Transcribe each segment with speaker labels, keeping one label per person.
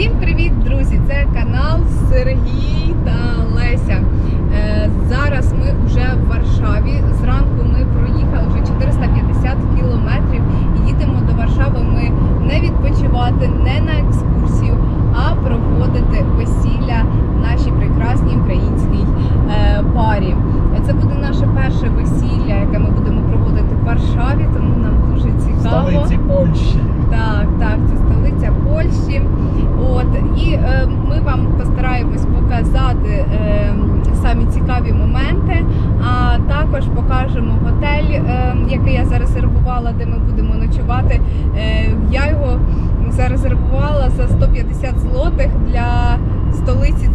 Speaker 1: Всім привіт, друзі! Це канал Сергій та Леся. Е, Зараз ми вже в Варшаві. Зранку ми проїхали вже 450 кілометрів їдемо до Варшави. Ми не відпочивати, не на екскурсію, а проводити весілля нашій прекрасній українській е, парі. Це буде наше перше весілля, яке ми будемо проводити в Варшаві, тому нам дуже цікаво.
Speaker 2: столиці Польщі.
Speaker 1: Так, так, це столиця Польщі. От і е, ми вам постараємось показати е, самі цікаві моменти. А також покажемо готель, е, який я зарезервувала, де ми будемо ночувати. Е, я його зарезервувала за 150 злотих для столиці.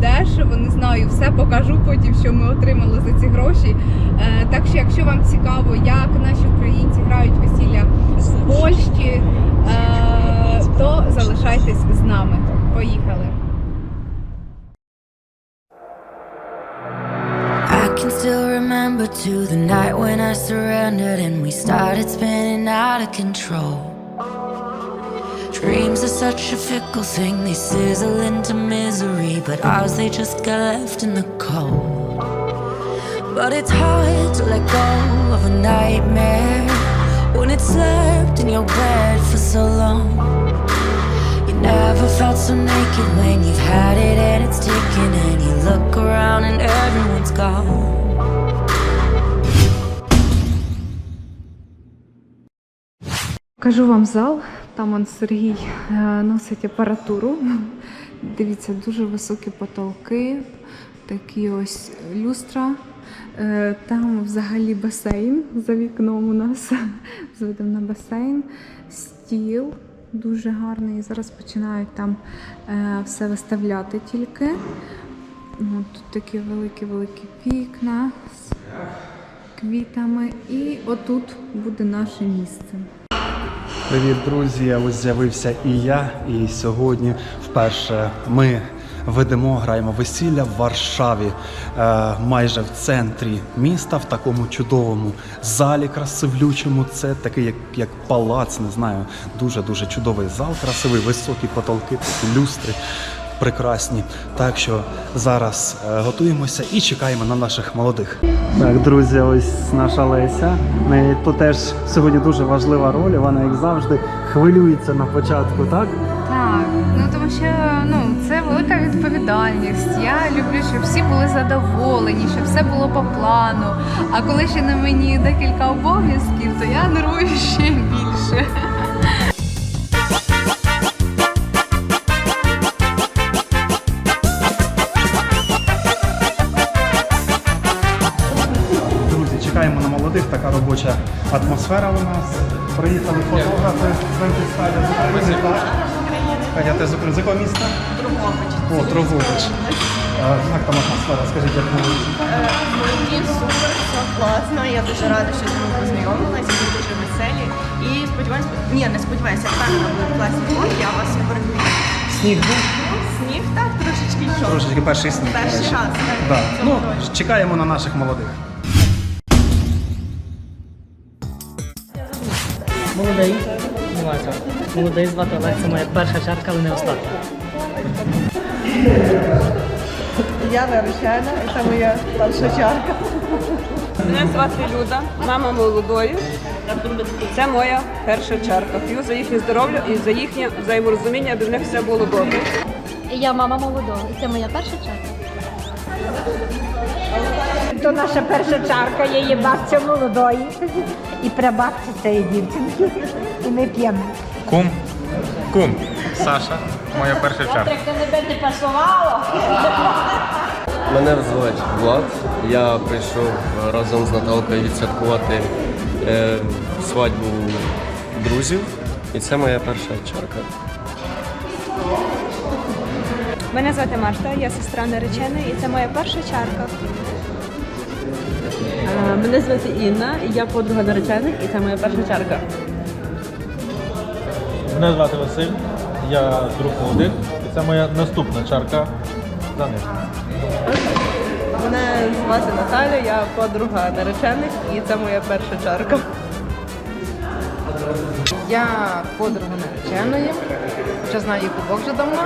Speaker 1: Дешево. Не знаю, все покажу потім, що ми отримали за ці гроші. Е, так що, якщо вам цікаво, як наші українці грають весілля в Польщі, е, то залишайтесь з нами. Поїхали.
Speaker 3: I can still remember to the night when I surrendered and we started spinning out of control. Dreams are such a fickle thing, they sizzle into misery, but ours they just get left in the cold. But it's hard to let go of a nightmare when it's slept in your bed for so long. You never felt so naked when you've had it and it's ticking, and you look around and everyone's gone.
Speaker 1: Кажу вам зал. Там он Сергій е, носить апаратуру. Дивіться, дуже високі потолки, такі ось люстра. Е, Там взагалі басейн за вікном у нас. З видом на басейн, стіл дуже гарний. Зараз починають там е, все виставляти тільки. От тут такі великі-великі вікна з квітами. І отут буде наше місце.
Speaker 2: Привіт, друзі! Ось з'явився і я. І сьогодні вперше ми ведемо, граємо весілля в Варшаві, е, майже в центрі міста, в такому чудовому залі красивлючому. Це такий, як, як палац, не знаю, дуже дуже чудовий зал, красивий, високі потолки, такі люстри. Прекрасні. Так що зараз е, готуємося і чекаємо на наших молодих. Так, друзі, ось наша Леся. Неї тут теж сьогодні дуже важлива роль. Вона, як завжди, хвилюється на початку, так?
Speaker 1: Так, ну тому що ну це велика відповідальність. Я люблю, щоб всі були задоволені, щоб все було по плану. А коли ще на мені декілька обов'язків, то я нервую ще більше.
Speaker 2: Чекаємо на молодих. Така робоча атмосфера у нас. Приїхали фотографи з Вентискаля з України. так? З України? З якого міста? Трогобич. О, Трогобич. А, Як там атмосфера? Скажіть, як було?
Speaker 4: Мені супер, все класно. Я дуже рада, що з ними познайомилася, ви дуже веселі. І сподіваюся, ні, не сподіваюся, впевнена будуть класні я вас фотографую.
Speaker 2: Сніг був?
Speaker 4: Сніг так, трошечки йшов.
Speaker 2: Трошечки перший сніг.
Speaker 4: Перший раз, так.
Speaker 2: Да.
Speaker 4: в
Speaker 2: Ну,
Speaker 4: році.
Speaker 2: чекаємо на наших молодих.
Speaker 5: Молодий. Немає. Молодий звати Олег, це моя перша чарка, але не остання.
Speaker 4: Я наречена, це моя перша чарка.
Speaker 6: Мене звати Люда, мама молодої. Це моя перша чарка. П'ю за їхнє здоров'я і за їхнє взаєморозуміння, аби в них все було добре.
Speaker 7: Я мама молодого, і це моя перша чарка.
Speaker 8: То наша перша чарка, я є бабця молодої і прабабця цієї дівчинки. І ми п'ємо.
Speaker 9: Кум. Кум. Саша. Моя перша чарка. Як тебе не пасувало.
Speaker 10: Мене звуть Влад. Я прийшов разом з Наталкою відсвяткувати е, свадьбу друзів. І це моя перша чарка.
Speaker 6: Мене звати Марта, я сестра нареченої, і це моя перша чарка. Мене звати Інна, я подруга наречених, і це моя перша чарка.
Speaker 11: Мене звати Василь, я друг молодих, і це моя наступна чарка за них.
Speaker 4: Мене звати Наталя, я подруга наречених, і це моя перша чарка.
Speaker 1: Я подруга нареченої.
Speaker 12: Вже знаю її кубок вже давно.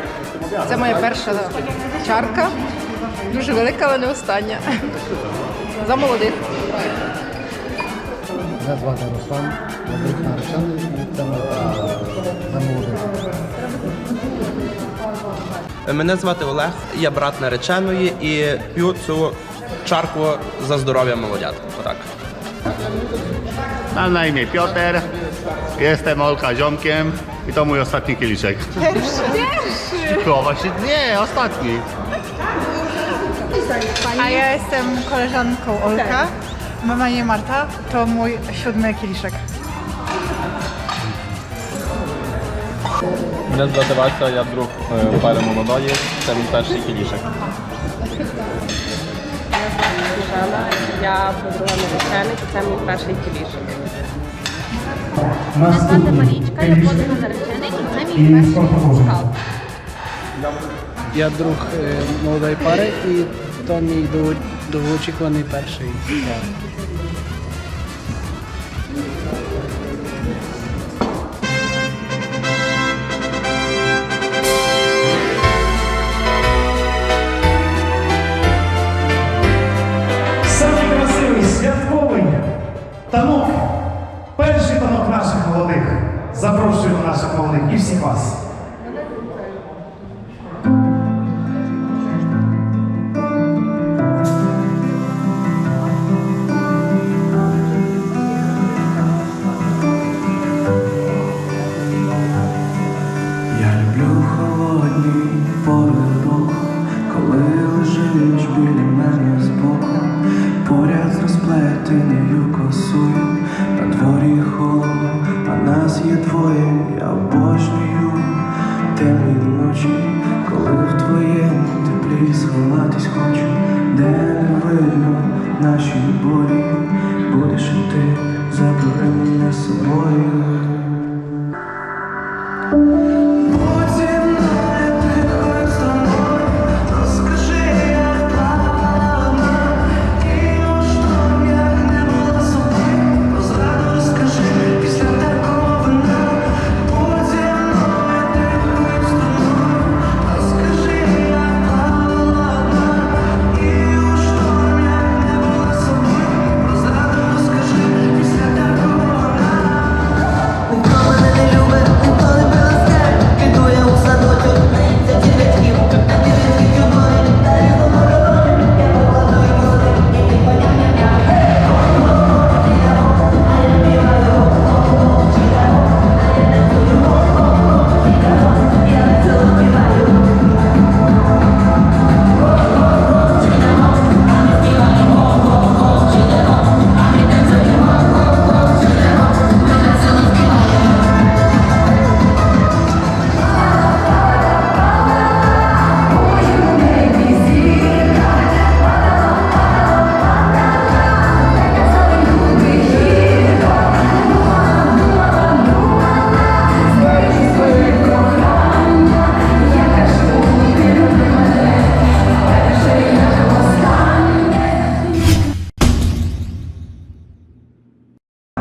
Speaker 12: Це моя перша чарка. Дуже велика, але не остання. За молодих.
Speaker 13: Мене звати Руслан, я друг наречений і це за молодих.
Speaker 14: Мене звати Олег, я брат нареченої і п'ю цю чарку за здоров'я молодят. Отак.
Speaker 15: Mam na imię Piotr, jestem Olka ziomkiem i to mój ostatni kieliszek. Pierwszy! właśnie nie, ostatni.
Speaker 16: A ja jestem koleżanką Olka. Mam na imię Marta. To mój siódmy kieliszek.
Speaker 11: Мене звати Вася, я друг е, пари молодої, це мій перший кілішек.
Speaker 17: Я подруга наречених, і це мій перший кілішок.
Speaker 7: Мене звати Марічка, я подруга наречений, і це мій перший скал.
Speaker 18: Я друг е, молодої пари і дов- довгоочікуваний перший.
Speaker 19: Самий красивий святковий танок. Перший танок наших молодих. Запрошуємо наших молодих і всіх вас.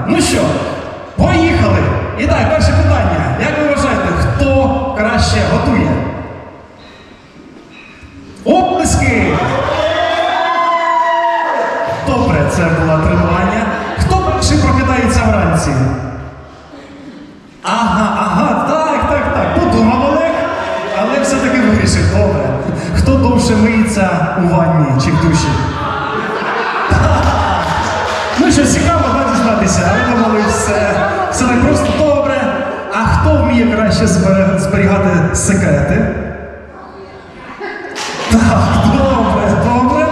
Speaker 2: Ну що, поїхали! І так, перше питання. Як ви вважаєте, хто краще готує? Оплески! Добре, це було тренування. Хто перший прокидається вранці? Ага, ага, так, так, так. Подумав Олег, але все-таки вирішив. Добре. Хто довше миється у ванні чи в душі? Ну що, цікаво, а ви думали, все, все так просто добре. А хто вміє краще зберігати секрети? Так, добре, добре.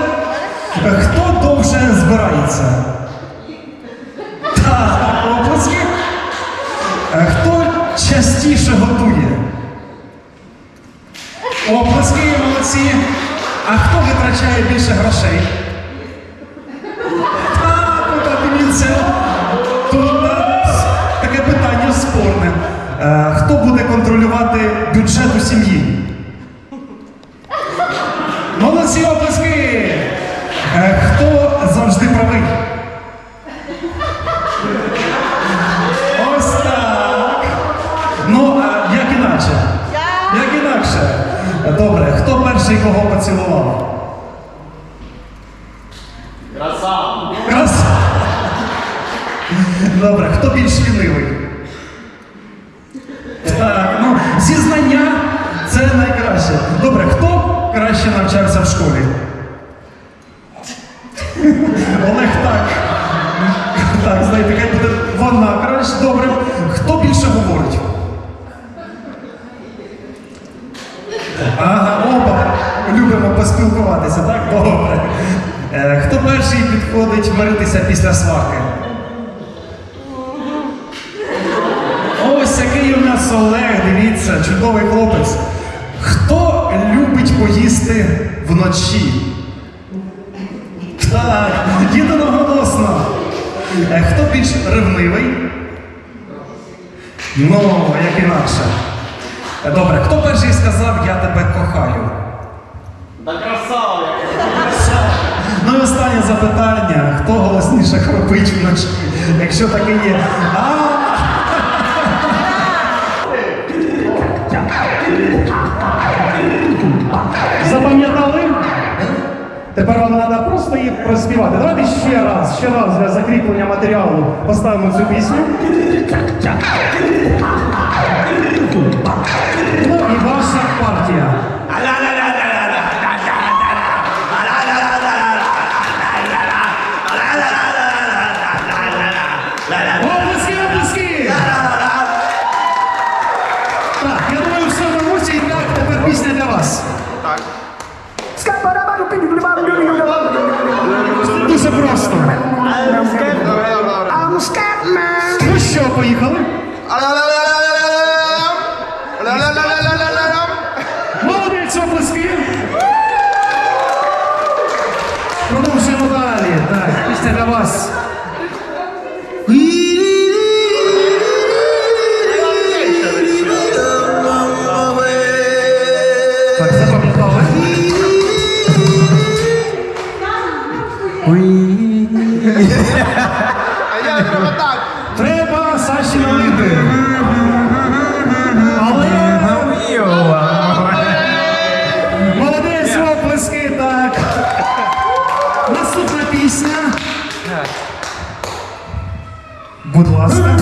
Speaker 2: Хто довше збирається? Так, оплески. Е, Хто частіше готує? Оплески, молодці. А хто витрачає більше грошей? Контролювати бюджет у сім'ї? Молодці оплески! Е, Хто завжди правий? Ось так. Ну, а як іначе?
Speaker 20: Я
Speaker 2: Добре, хто перший кого поцілував?
Speaker 15: Красава!
Speaker 2: Крас. Добре, хто більш лінивий? Найкраще. Добре, хто краще навчався в школі? Олег так. Так, знаєте, хай буде вона краще. Добре. Хто більше говорить? Ага, оба любимо поспілкуватися, так? Добре. Е, хто перший підходить миритися після сварки? Ось який у нас Олег, дивіться, чудовий хлопець. Хто поїсти вночі? Так, єдиноголосно. Е, Хто більш ревнивий? Ну, як інакше. Е, Добре, хто перший сказав я тебе кохаю?
Speaker 15: Да красава!
Speaker 2: Ну і останнє запитання. Хто голосніше хропить вночі? Якщо таке є. А! Проспівати. Давайте ще раз, ще раз для закріплення матеріалу поставимо цю пісню. Ну і ваша партія. Оплески, оплески! Так, я думаю, все вдалося і так, тепер пісня для вас.
Speaker 15: Так.
Speaker 2: Дуже просто. I'm scared man. Ну що, поїхали? Пісня. Будь ласка.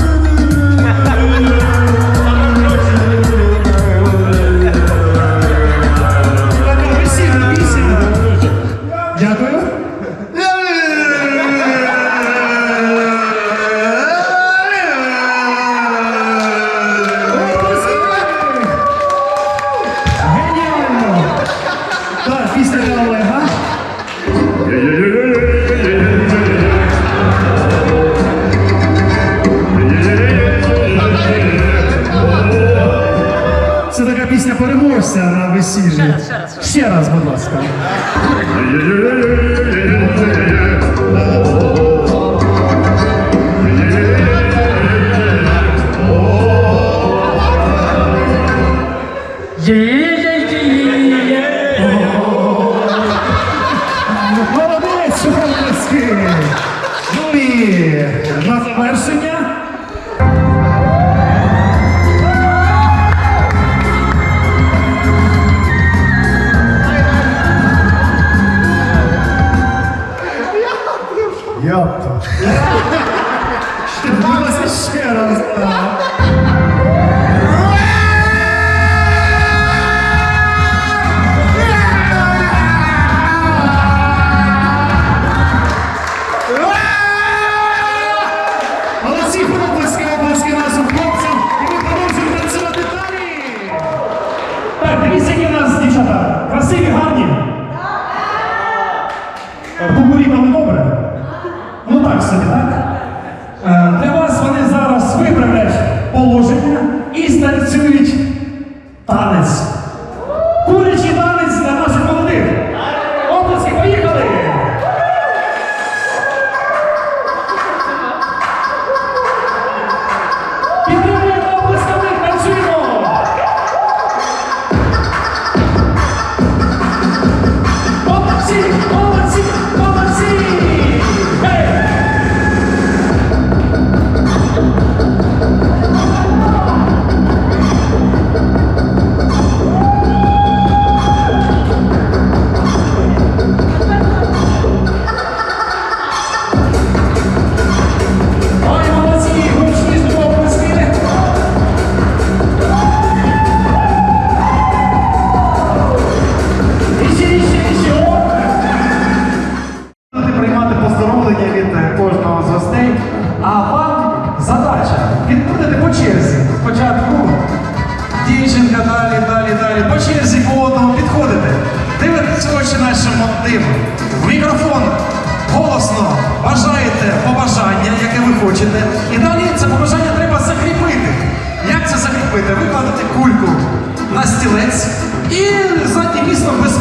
Speaker 2: Стілець і заднім містом без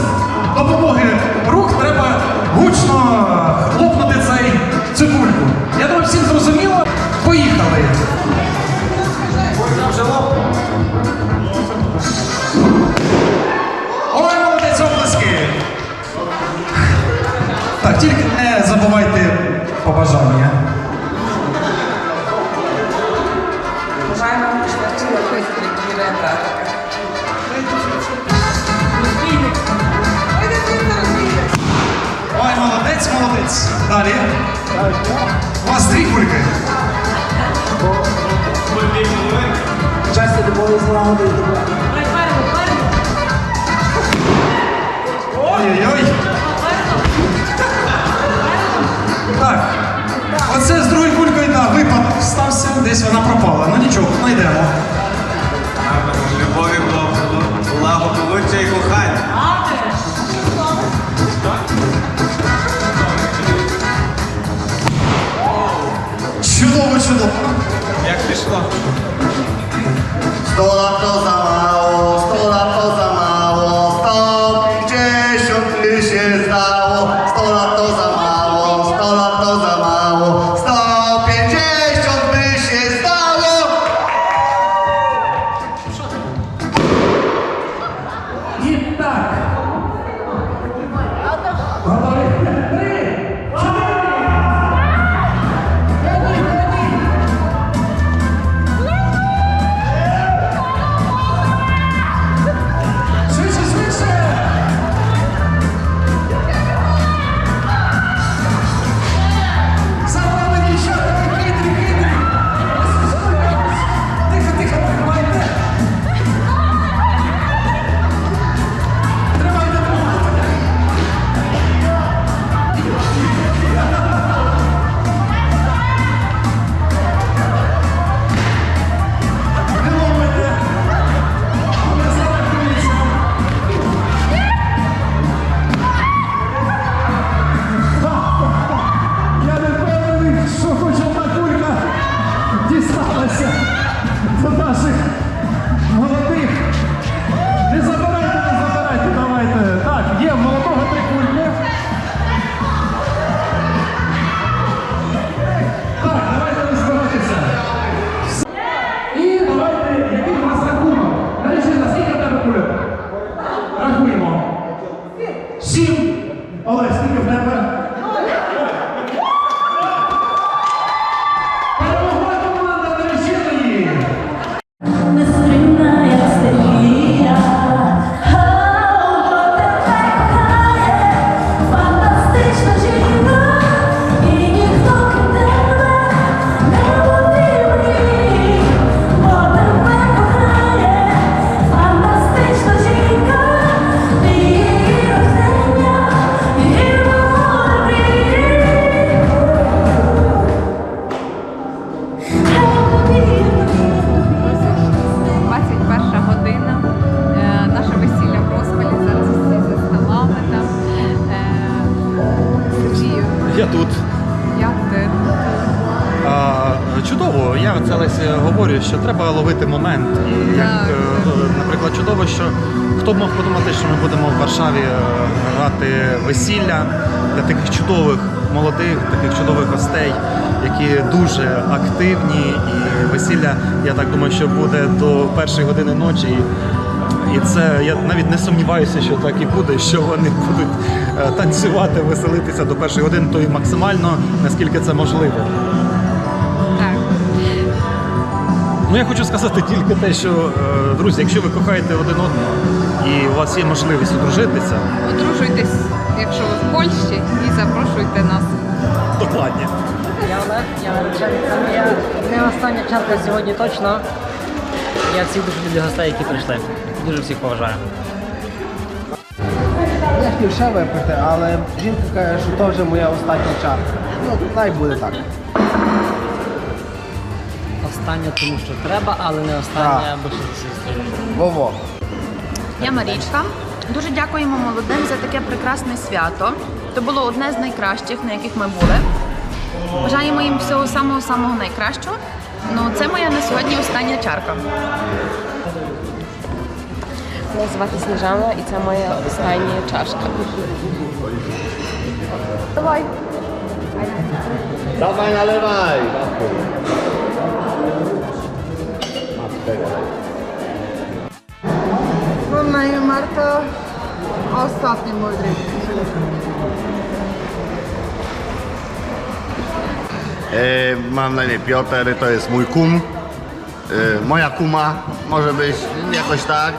Speaker 2: допомоги рук треба гучно хлопнути цей, цю кульку. Я думаю, всім зрозуміло. Поїхали. Ой, молодець, оплески! Так, тільки не забувайте побажання. Молодець, молодець. Далі. У вас три кульки.
Speaker 17: Часто любові, злагоди
Speaker 2: таких чудових молодих, таких чудових гостей, які дуже активні. І весілля, я так думаю, що буде до першої години ночі. І це я навіть не сумніваюся, що так і буде, що вони будуть е, танцювати, веселитися до першої години, то і максимально наскільки це можливо. Ну я хочу сказати тільки те, що е, друзі, якщо ви кохаєте один одного і у вас є можливість одружитися,
Speaker 1: Одружуйтесь, якщо ви в Польщі, і запрошуйте нас.
Speaker 2: докладні.
Speaker 5: Я Олег, я наречений. Це моя не остання чарка сьогодні точно. Я всіх дуже люблю гостей, які прийшли. Дуже всіх поважаю.
Speaker 17: Я хотів ще випити, але жінка каже, що то вже моя остання чарка. Ну, най буде так.
Speaker 5: Остання, тому що треба, але не остання, бо ще
Speaker 2: Вово.
Speaker 7: Я Марічка. Дуже дякуємо молодим за таке прекрасне свято. Це було одне з найкращих, на яких ми були. Бажаємо їм всього самого самого найкращого. Ну, це моя на сьогодні остання чарка.
Speaker 4: Мене звати Сніжана і це моя остання чашка.
Speaker 7: Давай.
Speaker 15: Dawaj, nalewaj!
Speaker 16: Mam na imię Marta, ostatni mój drink.
Speaker 15: E, mam na imię Piotr, to jest mój kum. E, moja kuma, może być jakoś tak.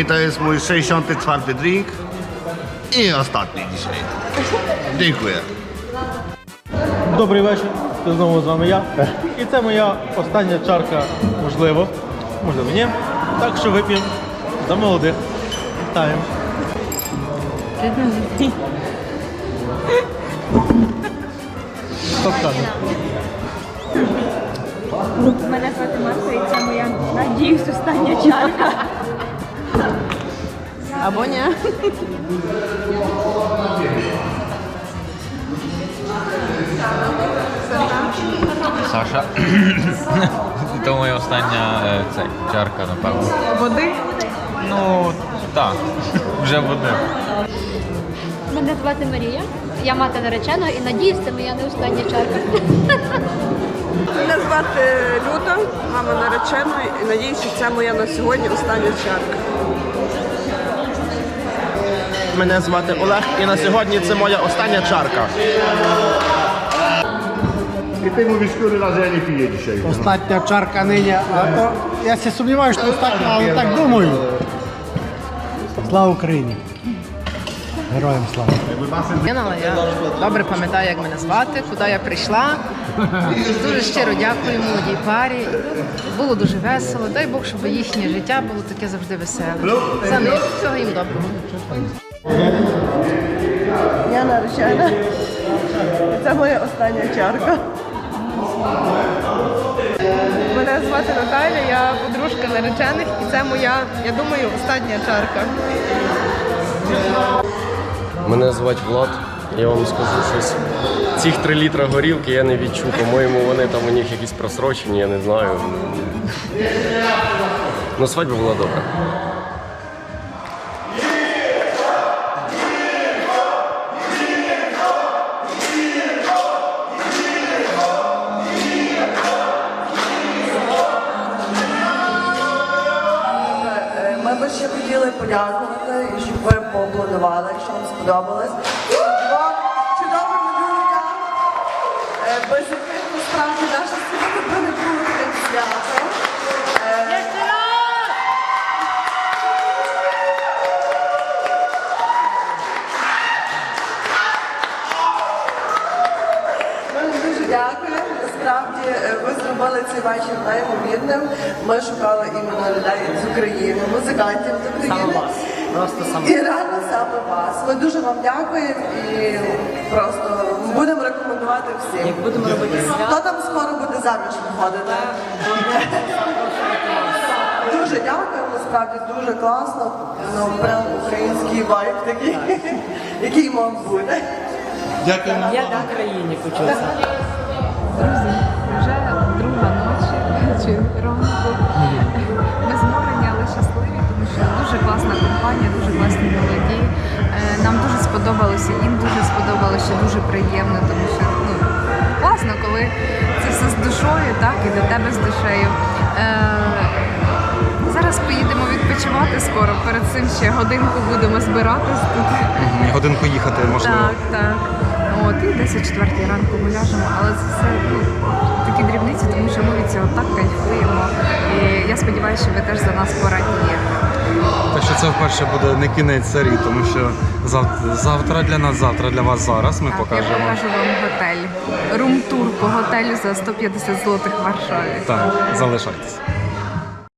Speaker 15: I to jest mój 64 drink. I ostatni dzisiaj. Dziękuję.
Speaker 11: Добрий вечір. Це знову з вами я. І це моя остання чарка, можливо. Можливо, ні. Так що вип'ємо за молодих. Вітаємо. Хто скаже?
Speaker 8: Мене звати Марта і це моя, надіюсь, остання чарка.
Speaker 4: Або ні.
Speaker 9: Саша. То моя остання е, цей, чарка, напевно.
Speaker 16: Води?
Speaker 9: Ну, так, вже води.
Speaker 7: Мене звати Марія. Я мати нареченого і надіюсь, це моя не остання чарка.
Speaker 6: Мене звати Люда, мама нареченої, і надіюсь, що це моя на сьогодні остання чарка.
Speaker 14: Мене звати Олег, і на сьогодні це моя остання чарка.
Speaker 15: I ty mówisz, który raz ja nie piję dzisiaj.
Speaker 17: Остання чарка нині, а то я се сумніваюся, що остання, але так думаю. Слава Україні! Героям слава!
Speaker 12: Я добре пам'ятаю, як мене звати, куди я прийшла. Дуже щиро дякую молодій парі. Було дуже весело. Дай Бог, щоб їхнє життя було таке завжди веселе. За них всього їм доброго.
Speaker 4: Я наречена. Це моя остання чарка.
Speaker 16: Мене звати Наталя, я подружка наречених, і це моя, я думаю, остання чарка.
Speaker 10: Мене звати Влад. Я вам скажу щось. Цих 3 літра горілки я не відчув. По-моєму, вони там у них якісь просрочені, я не знаю. Ну, свадьба була добра.
Speaker 4: Музикантів.
Speaker 5: Саме вас. Просто саме
Speaker 4: І реально саме вас. Ми дуже вам дякуємо і просто будемо рекомендувати всім.
Speaker 5: Як будемо робити свято.
Speaker 4: Хто там скоро буде заміж виходити? Дуже дякуємо, насправді дуже класно. Ну прям український вайб такий, який мав бути.
Speaker 11: Дякуємо.
Speaker 5: Як в Україні почувся.
Speaker 1: Друзі, вже друга ночі чи компанія, дуже класні молоді. Е, Нам дуже сподобалося, їм дуже сподобалося, дуже приємно, тому що ну, класно, коли це все з душою, так, і до тебе з душею. Е, Зараз поїдемо відпочивати скоро. Перед цим ще годинку будемо збиратись тут.
Speaker 2: Годинку їхати можливо.
Speaker 1: Так, так. От, і десь о четвертій ранку ми ляжемо, але це все ну, такі дрібниці, тому що ми від цього так кайфуємо. І я сподіваюся, що ви теж за нас порадієте.
Speaker 2: Так що це вперше буде не кінець серії, тому що завтра, завтра для нас, завтра для вас зараз ми
Speaker 1: Так, я покажу вам готель. Рум-тур по готелю за 150 злотих в Варшаві.
Speaker 2: Так, залишайтесь.